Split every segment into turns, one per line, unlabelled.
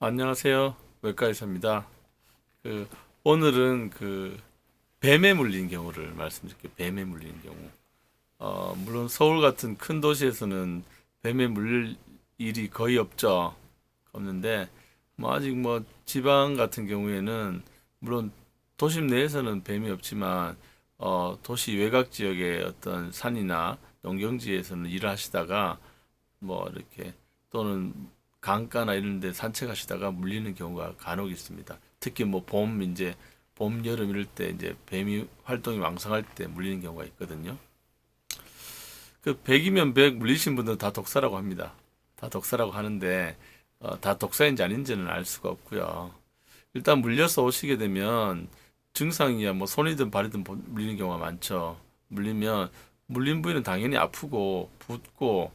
안녕하세요. 외과 의사입니다. 그 오늘은 그 뱀에 물린 경우를 말씀드릴게요. 뱀에 물린 경우. 어, 물론 서울 같은 큰 도시에서는 뱀에 물릴 일이 거의 없죠. 없는데 뭐 아직 뭐 지방 같은 경우에는 물론 도심 내에서는 뱀이 없지만 어, 도시 외곽 지역의 어떤 산이나 농경지에서는 일을 하시다가 뭐 이렇게 또는 강가나 이런 데 산책하시다가 물리는 경우가 간혹 있습니다. 특히 뭐 봄 이제 봄 여름 이럴 때 이제 뱀이 활동이 왕성할 때 물리는 경우가 있거든요. 그 100이면 100 물리신 분들은 다 독사라고 합니다. 다 독사라고 하는데 어, 다 독사인지 아닌지는 알 수가 없고요. 일단 물려서 오시게 되면 증상이야 뭐 손이든 발이든 보- 물리는 경우가 많죠. 물리면 물린 부위는 당연히 아프고 붓고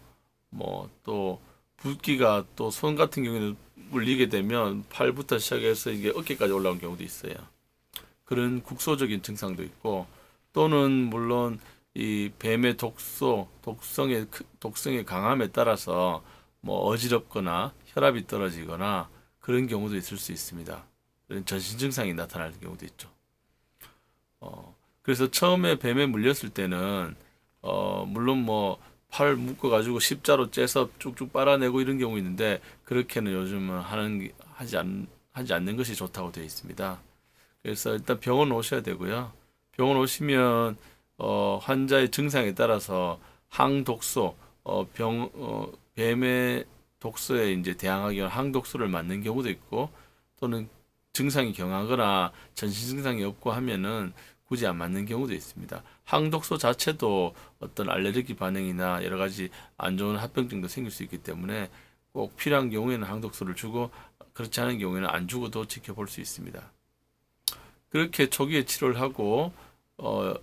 뭐또 붓기가 또 손 같은 경우에는 물리게 되면 팔부터 시작해서 이게 어깨까지 올라온 경우도 있어요. 그런 국소적인 증상도 있고 또는 물론 이 뱀의 독소, 독성의 크- 독성의 강함에 따라서 뭐 어지럽거나 혈압이 떨어지거나 그런 경우도 있을 수 있습니다. 전신 증상이 나타나는 경우도 있죠. 어, 그래서 처음에 뱀에 물렸을 때는 어, 물론 뭐 팔 묶어가지고 십자로 째서 쭉쭉 빨아내고 이런 경우 있는데 그렇게는 요즘은 하는 게- 하지 않 하지 않는 것이 좋다고 되어 있습니다. 그래서 일단 병원 오셔야 되고요. 병원 오시면 어, 환자의 증상에 따라서 항독소, 어, 병, 어, 뱀의 독소에 이제 대항하기 위한 항독소를 맞는 경우도 있고 또는 증상이 경하거나 전신 증상이 없고 하면은 굳이 안 맞는 경우도 있습니다. 항독소 자체도 어떤 알레르기 반응이나 여러 가지 안 좋은 합병증도 생길 수 있기 때문에 꼭 필요한 경우에는 항독소를 주고 그렇지 않은 경우에는 안 주고도 지켜볼 수 있습니다. 그렇게 초기에 치료를 하고 어,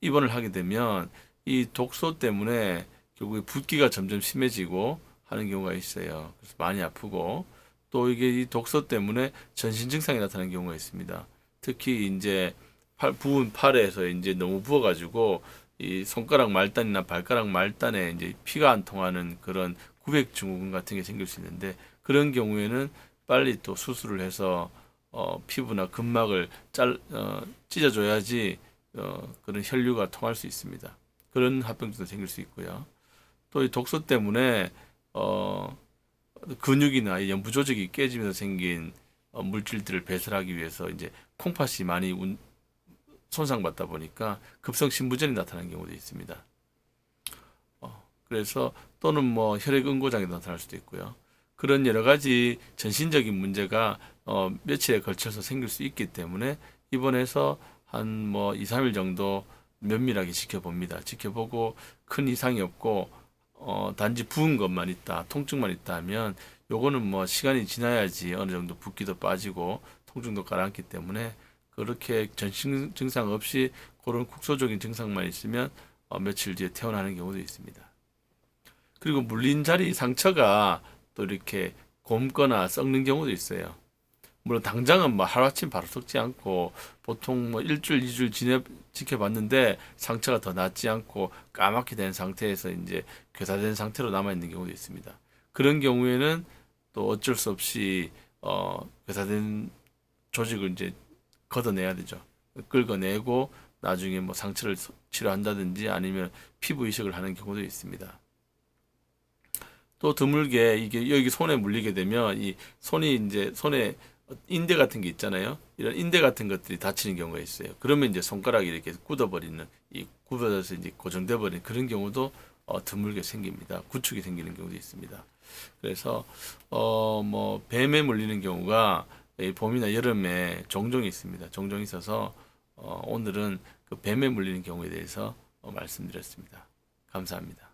입원을 하게 되면 이 독소 때문에 결국에 붓기가 점점 심해지고 하는 경우가 있어요. 그래서 많이 아프고 또 이게 이 독소 때문에 전신 증상이 나타나는 경우가 있습니다. 특히 이제 팔, 부은 팔에서 이제 너무 부어가지고 이 손가락 말단이나 발가락 말단에 이제 피가 안 통하는 그런 구백 증후군 같은 게 생길 수 있는데 그런 경우에는 빨리 또 수술을 해서 어, 피부나 근막을 짤 어, 찢어줘야지 어, 그런 혈류가 통할 수 있습니다. 그런 합병증도 생길 수 있고요. 또 이 독소 때문에 어, 근육이나 이 연부 조직이 깨지면서 생긴 어, 물질들을 배설하기 위해서 이제 콩팥이 많이 운- 손상받다 보니까 급성 신부전이 나타나는 경우도 있습니다. 어, 그래서 또는 뭐 혈액 응고장이 나타날 수도 있고요. 그런 여러 가지 전신적인 문제가 어, 며칠에 걸쳐서 생길 수 있기 때문에 입원해서 한 뭐 2, 3일 정도 면밀하게 지켜봅니다. 지켜보고 큰 이상이 없고 어, 단지 부은 것만 있다, 통증만 있다 하면 요거는 뭐 시간이 지나야지 어느 정도 붓기도 빠지고 통증도 가라앉기 때문에 그렇게 전신 증상 없이 그런 국소적인 증상만 있으면 어, 며칠 뒤에 퇴원하는 경우도 있습니다. 그리고 물린 자리 상처가 또 이렇게 곪거나 썩는 경우도 있어요. 물론 당장은 뭐 하루아침 바로 썩지 않고 보통 뭐 일주일, 이주일 지내 지켜봤는데 상처가 더 낫지 않고 까맣게 된 상태에서 이제 괴사된 상태로 남아 있는 경우도 있습니다. 그런 경우에는 또 어쩔 수 없이 어 괴사된 조직을 이제 걷어내야 되죠. 긁어내고 나중에 뭐 상처를 소- 치료한다든지 아니면 피부 이식을 하는 경우도 있습니다. 또 드물게 이게 여기 손에 물리게 되면 이 손이 이제 손에 인대 같은 게 있잖아요. 이런 인대 같은 것들이 다치는 경우가 있어요. 그러면 이제 손가락이 이렇게 굳어버리는 이 굽어져서 이제 고정돼 버리는 그런 경우도 어, 드물게 생깁니다. 구축이 생기는 경우도 있습니다. 그래서 어 뭐 뱀에 물리는 경우가 이 봄이나 여름에 종종 있습니다. 종종 있어서 어, 오늘은 그 뱀에 물리는 경우에 대해서 어, 말씀드렸습니다. 감사합니다.